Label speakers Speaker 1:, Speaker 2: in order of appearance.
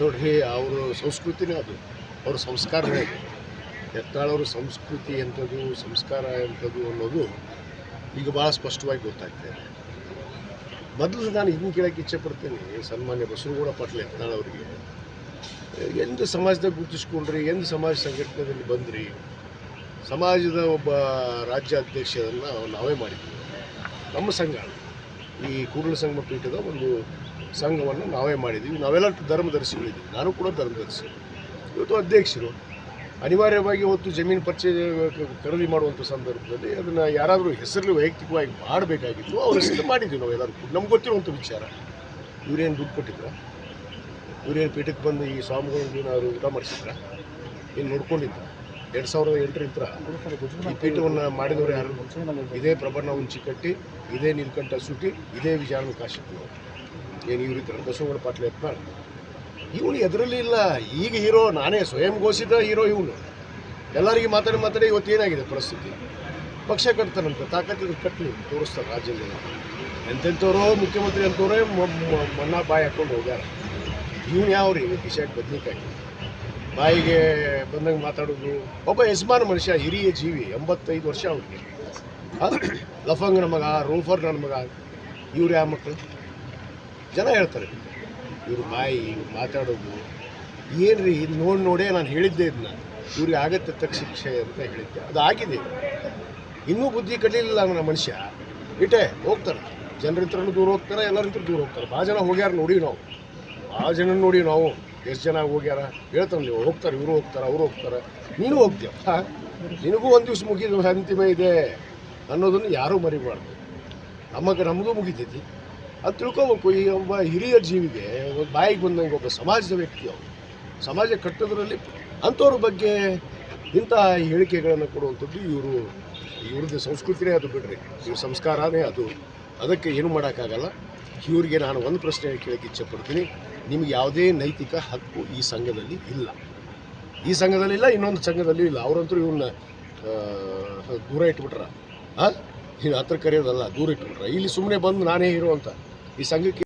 Speaker 1: ನೋಡ್ರಿ ಅವರು ಸಂಸ್ಕೃತಿನೇ ಅದು. ಅವ್ರ ಸಂಸ್ಕಾರನೇ ಅದು. ಎತ್ತಾಳವ್ರ ಸಂಸ್ಕೃತಿ ಎಂಥದ್ದು, ಸಂಸ್ಕಾರ ಎಂಥದ್ದು ಅನ್ನೋದು ಈಗ ಭಾಳ ಸ್ಪಷ್ಟವಾಗಿ ಗೊತ್ತಾಗ್ತಾ ಇದೆ. ಮೊದಲು ನಾನು ಇದನ್ನು ಕೇಳೋಕ್ಕೆ ಇಚ್ಛೆ ಪಡ್ತೇನೆ, ಸನ್ಮಾನ್ಯ ಬಸವಗೌಡ ಪಾಟೀಲ್ ಎತ್ತಾಳವ್ರಿಗೆ ಎಂದು ಸಮಾಜದಾಗ ಗುರುತಿಸ್ಕೊಂಡ್ರಿ, ಎಂದು ಸಮಾಜ ಸಂಘಟನೆಯಲ್ಲಿ ಬಂದ್ರಿ, ಸಮಾಜದ ಒಬ್ಬ ರಾಜ್ಯ ಅಧ್ಯಕ್ಷರನ್ನು ನಾವೇ ಮಾಡಿದ್ವಿ. ನಮ್ಮ ಸಂಘ ಈ ಕೂಡಲ ಸಂಗಮ ಪೀಠದ ಒಂದು ಸಂಘವನ್ನು ನಾವೇ ಮಾಡಿದ್ದೀವಿ. ನಾವೆಲ್ಲ ಧರ್ಮದರ್ಶಿಗಳಿದ್ದೀವಿ. ನಾನು ಕೂಡ ಧರ್ಮದರ್ಶಿ. ಇವತ್ತು ಅಧ್ಯಕ್ಷರು. ಅನಿವಾರ್ಯವಾಗಿ ಇವತ್ತು ಜಮೀನು ಪರಿಚಯ ಖರೀದಿ ಮಾಡುವಂಥ ಸಂದರ್ಭದಲ್ಲಿ ಅದನ್ನು ಯಾರಾದರೂ ಹೆಸರಲ್ಲಿ ವೈಯಕ್ತಿಕವಾಗಿ ಮಾಡಬೇಕಾಗಿತ್ತು. ಅವ್ರ ಹೆಸರು ಮಾಡಿದ್ವಿ ನಾವೆಲ್ಲರೂ ಕೂಡ. ನಮ್ಗೆ ಗೊತ್ತಿರುವಂಥ ವಿಚಾರ. ಇವರೇನು ದುಡ್ಡು ಕೊಟ್ಟಿದ್ರ? ಇವರೇನು ಪೀಠಕ್ಕೆ ಬಂದು ಈ ಸ್ವಾಮಿಗಳು ಏನಾದ್ರು ಊಟ ಮಾಡಿಸಿದ್ರ ಏನು ನೋಡ್ಕೊಂಡಿದ್ರ? ಎರಡು ಸಾವಿರದ ಎಂಟರಿಂದ ಈ ಪೀಠವನ್ನು ಮಾಡಿದವರು ಯಾರು? ಇದೇ ಪ್ರಬಣ್ಣ ಉಂಚಿ ಕಟ್ಟಿ, ಇದೇ ನೀಲಕಂಠ ಸುಟ್ಟಿ, ಇದೇ ವಿಜಾನ ಕಾಶಿತ್ತು ಏನು ಇವ್ರು ಇದ್ದಾರೆ ಬಸವಗೌಡ ಪಾಟ್ಲೆ ಯತ್ನಾಳ್? ಇವನು ಎದರಲ್ಲಿ ಇಲ್ಲ. ಈಗ ಹೀರೋ, ನಾನೇ ಸ್ವಯಂ ಘೋಷಿತ ಹೀರೋ ಇವನು. ಎಲ್ಲರಿಗೆ ಮಾತಾಡಿ ಮಾತಾಡಿ ಇವತ್ತು ಏನಾಗಿದೆ ಪರಿಸ್ಥಿತಿ? ಪಕ್ಷ ಕಟ್ತಾನಂತ ತಾಕತ್ತಿದ್ರೆ ಕಟ್ಟಲಿ ತೋರಿಸ್ತಾರೆ ರಾಜ್ಯದಲ್ಲಿ. ಎಂತೆಂಥವ್ರೋ ಮುಖ್ಯಮಂತ್ರಿ ಅಂತವರೇ ಮನ್ನಾ ಬಾಯಿ ಹಾಕ್ಕೊಂಡು ಹೋಗ್ಯಾರ. ಇವನು ಯಾವ ರೀ ಕಿಶಾಕ್ ಬದ್ನಿಕಾಯಿ. ಬಾಯಿಗೆ ಬಂದಂಗೆ ಮಾತಾಡೋದು ಒಬ್ಬ ಯಜಮಾನ ಮನುಷ್ಯ, ಹಿರಿಯ ಜೀವಿ, ಎಂಬತ್ತೈದು ವರ್ಷ ಅವ್ರಿಗೆ? ಲಫಂಗ್ ನನ್ನ ಮಗ ರೂಫರ್ ನನ್ನ ಮಗ, ಇವ್ರು ಯಾವ ಮಕ್ಕಳು ಜನ ಹೇಳ್ತಾರೆ. ಇವ್ರ ಬಾಯಿ, ಇವ್ರು ಮಾತಾಡೋದು. ಏನ್ರಿ, ಇದು ನೋಡಿ ನೋಡೇ ನಾನು ಹೇಳಿದ್ದೆ ಇದನ್ನ ಇವ್ರಿಗೆ ಆಗತ್ತೆ ತಕ್ಕ ಶಿಕ್ಷೆ ಅಂತ ಹೇಳಿದ್ದೆ. ಅದು ಆಗಿದೆ. ಇನ್ನೂ ಬುದ್ಧಿ ಕಟ್ಟಲಿಲ್ಲ ನನ್ನ ಮನುಷ್ಯ. ಇಟ್ಟೆ ಹೋಗ್ತಾರೆ ಜನರ ದೂರ ಹೋಗ್ತಾರೆ ಎಲ್ಲರ ದೂರ ಹೋಗ್ತಾರೆ ಭಾಳ ಜನ ಹೋಗ್ಯಾರ ನೋಡಿ ನಾವು. ಭಾಳ ಜನ ನೋಡಿ ನಾವು. ಎಷ್ಟು ಜನ ಹೋಗ್ಯಾರ? ಹೇಳ್ತಾರೆ ನೀವು, ಹೋಗ್ತಾರೆ, ಇವರು ಹೋಗ್ತಾರೆ, ಅವರು ಹೋಗ್ತಾರೆ. ನೀನು ಹೋಗ್ತೀಯ? ನಿನಗೂ ಒಂದು ದಿವ್ಸ ಮುಗಿದ ಅಂತಿಮ ಇದೆ ಅನ್ನೋದನ್ನು ಯಾರೂ ಮರಿಬಾರ್ದು. ನಮಗೆ ನಮಗೂ ಮುಗಿತೈತಿ. ಅದು ತಿಳ್ಕೊಬೇಕು, ಈ ಒಬ್ಬ ಹಿರಿಯ ಜೀವಿಗೆ ಒಂದು ಬಾಯಿಗೆ ಬಂದಂಗೆ ಒಬ್ಬ ಸಮಾಜದ ವ್ಯಕ್ತಿ ಅವರು ಸಮಾಜ ಕಟ್ಟೋದ್ರಲ್ಲಿ ಅಂಥವ್ರ ಬಗ್ಗೆ ಇಂಥ ಹೇಳಿಕೆಗಳನ್ನು ಕೊಡುವಂಥದ್ದು ಇವರು, ಇವ್ರದ್ದು ಸಂಸ್ಕೃತಿನೇ ಅದು ಬಿಡ್ರಿ. ಇವ್ರ ಸಂಸ್ಕಾರನೇ ಅದು. ಅದಕ್ಕೆ ಏನು ಮಾಡೋಕ್ಕಾಗಲ್ಲ? ಇವರಿಗೆ ನಾನು ಒಂದು ಪ್ರಶ್ನೆ ಕೇಳಕ್ಕೆ ಇಚ್ಛೆ ಪಡ್ತೀನಿ. ನಿಮ್ಗೆ ಯಾವುದೇ ನೈತಿಕ ಹಕ್ಕು ಈ ಸಂಘದಲ್ಲಿ ಇಲ್ಲ. ಈ ಸಂಘದಲ್ಲಿ ಇಲ್ಲ, ಇನ್ನೊಂದು ಸಂಘದಲ್ಲಿ ಇಲ್ಲ. ಅವರಂತೂ ಇವನ್ನ ದೂರ ಇಟ್ಬಿಟ್ರ. ಹಾಂ ಹತ್ರ ಕರೆಯೋದಲ್ಲ, ದೂರ ಇಟ್ಬಿಟ್ರ. ಇಲ್ಲಿ ಸುಮ್ಮನೆ ಬಂದು ನಾನೇ ಹೀರೋ ಈ ಸಂಘಕ್ಕೆ